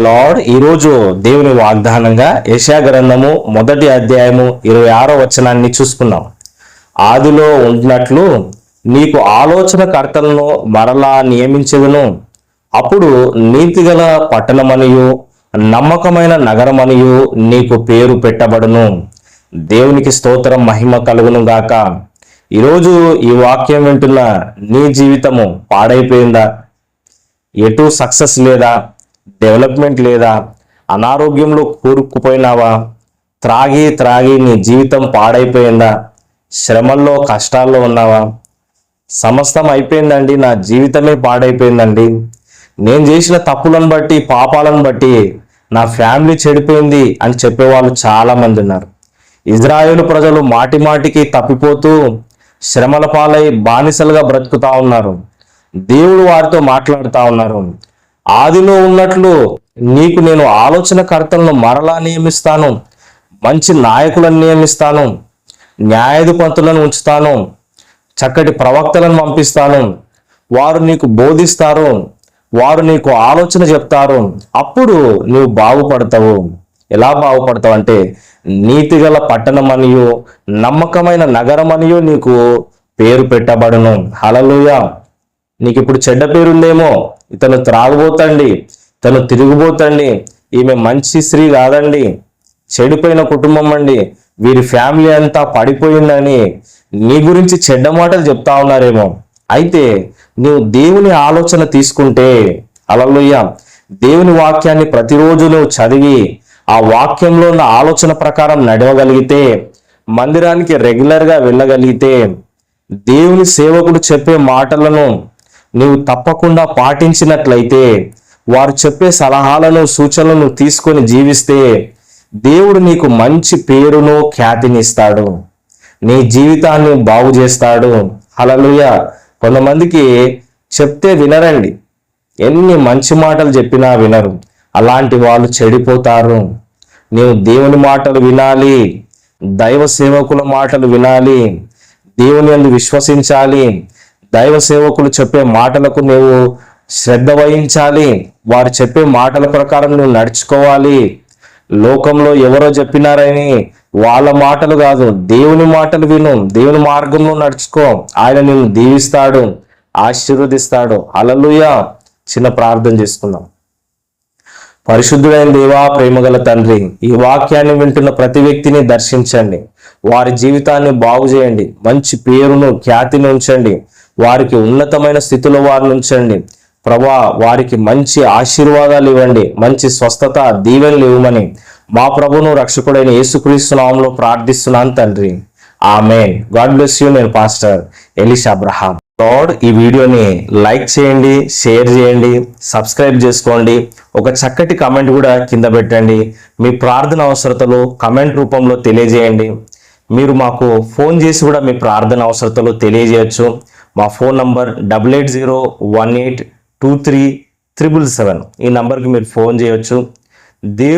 Lord ఈరోజు దేవుని వాగ్దానంగా యశా గ్రంథము మొదటి అధ్యాయము ఇరవై ఆరో వచనాన్ని చూసుకున్నాం. ఆదిలో ఉండినట్లు నీకు ఆలోచన కర్తలను మరలా నియమించదును. అప్పుడు నీతిగల పట్టణమనియు నమ్మకమైన నగరమనియు నీకు పేరు పెట్టబడును. దేవునికి స్తోత్రం మహిమ కలుగును గాక. ఈరోజు ఈ వాక్యం వింటున్న నీ జీవితము పాడైపోయిందా? ఎటు సక్సెస్ లేదా? డెవలప్మెంట్ లేదా అనారోగ్యంలో కూరుకుపోయినావా? త్రాగి త్రాగి నీ జీవితం పాడైపోయిందా? శ్రమల్లో కష్టాల్లో ఉన్నావా? సమస్తం అయిపోయిందండి నా జీవితమే పాడైపోయిందండి. నేను చేసిన తప్పులను బట్టి పాపాలను బట్టి నా ఫ్యామిలీ చెడిపోయింది అని చెప్పేవాళ్ళు చాలా మంది ఉన్నారు. ఇజ్రాయేల్ ప్రజలు మాటి మాటికి తప్పిపోతూ శ్రమల పాలై బానిసలుగా బ్రతుకుతా ఉన్నారు. దేవుడు వారితో మాట్లాడుతూ ఉన్నారు. ఆదిలో ఉన్నట్లు నీకు నేను ఆలోచనకర్తలను మరలా నియమిస్తాను మంచి నాయకులను నియమిస్తాను న్యాయాధిపతులను ఉంచుతాను చక్కటి ప్రవక్తలను పంపిస్తాను. వారు నీకు బోధిస్తారు వారు నీకు ఆలోచన చెప్తారు అప్పుడు నువ్వు బాగుపడతావు. ఎలా బాగుపడతావు అంటే నీతిగల పట్టణమనియు నమ్మకమైన నగరం అనియు నీకు పేరు పెట్టబడును. హలలుయా నీకు ఇప్పుడు చెడ్డ పేరుందేమో? ఇతను త్రాగబోతండి తను తిరిగిపోతండి ఈమె మంచి స్త్రీ కాదండి. చెడిపోయిన కుటుంబం అండి వీరి ఫ్యామిలీ అంతా పడిపోయిందని నీ గురించి చెడ్డ మాటలు చెప్తా ఉన్నారేమో. అయితే నువ్వు దేవుని ఆలోచన తీసుకుంటే అలలోయ దేవుని వాక్యాన్ని ప్రతిరోజు నువ్వు చదివి ఆ వాక్యంలో ఉన్న ఆలోచన ప్రకారం నడవగలిగితే మందిరానికి రెగ్యులర్గా వెళ్ళగలిగితే దేవుని సేవకుడు చెప్పే మాటలను నీవు తప్పకుండా పాటించినట్లయితే వారు చెప్పే సలహాలను సూచనలను తీసుకొని జీవిస్తే దేవుడు నీకు మంచి పేరును ఖ్యాతిని ఇస్తాడు నీ జీవితాన్ని బాగు చేస్తాడు. హలలుయ కొంతమందికి చెప్తే వినరండి. ఎన్ని మంచి మాటలు చెప్పినా వినరు. అలాంటి వాళ్ళు చెడిపోతారు. నీవు దేవుని మాటలు వినాలి. దైవ సేవకుల మాటలు వినాలి. దేవుని విశ్వసించాలి. దైవ సేవకులు చెప్పే మాటలకు నువ్వు శ్రద్ధ వహించాలి. వారు చెప్పే మాటల ప్రకారం నువ్వు నడుచుకోవాలి. లోకంలో ఎవరో చెప్పినారని వాళ్ళ మాటలు కాదు దేవుని మాటలు విను. దేవుని మార్గంలో నడుచుకో. ఆయన నిన్ను దీవిస్తాడు ఆశీర్వదిస్తాడు. అలలుయ చిన్న ప్రార్థన చేసుకుందాం. పరిశుద్ధుడైన దేవా ప్రేమగల తండ్రి ఈ వాక్యాన్ని వింటున్న ప్రతి వ్యక్తిని దర్శించండి. వారి జీవితాన్ని బాగు చేయండి మంచి పేరును ఖ్యాతిని ఉంచండి. వారికి ఉన్నతమైన స్థితిలో వారిని ఉంచండి ప్రభా వారికి మంచి ఆశీర్వాదాలు ఇవ్వండి. మంచి స్వస్థత దీవెనలు ఇవ్వమని మా ప్రభును రక్షకుడైన యేసుక్రీస్తు నామంలో ప్రార్థిస్తున్నాను తండ్రి. ఆమె గాడ్ బ్లెస్ యూ. నేను పాస్టర్ ఎలిష్ అబ్రహాం. లార్డ్ ఈ వీడియోని లైక్ చేయండి షేర్ చేయండి సబ్స్క్రైబ్ చేసుకోండి. ఒక చక్కటి కమెంట్ కూడా కింద పెట్టండి. మీ ప్రార్థన అవసరతలు కమెంట్ రూపంలో తెలియజేయండి. మీరు మాకు ఫోన్ చేసి కూడా మీ ప్రార్థన అవసరతలు తెలియజేయచ్చు. మా phone number double eight zero one eight two three triple seven. ఈ నంబర్కి మీరు ఫోన్ చేయొచ్చు. దేవు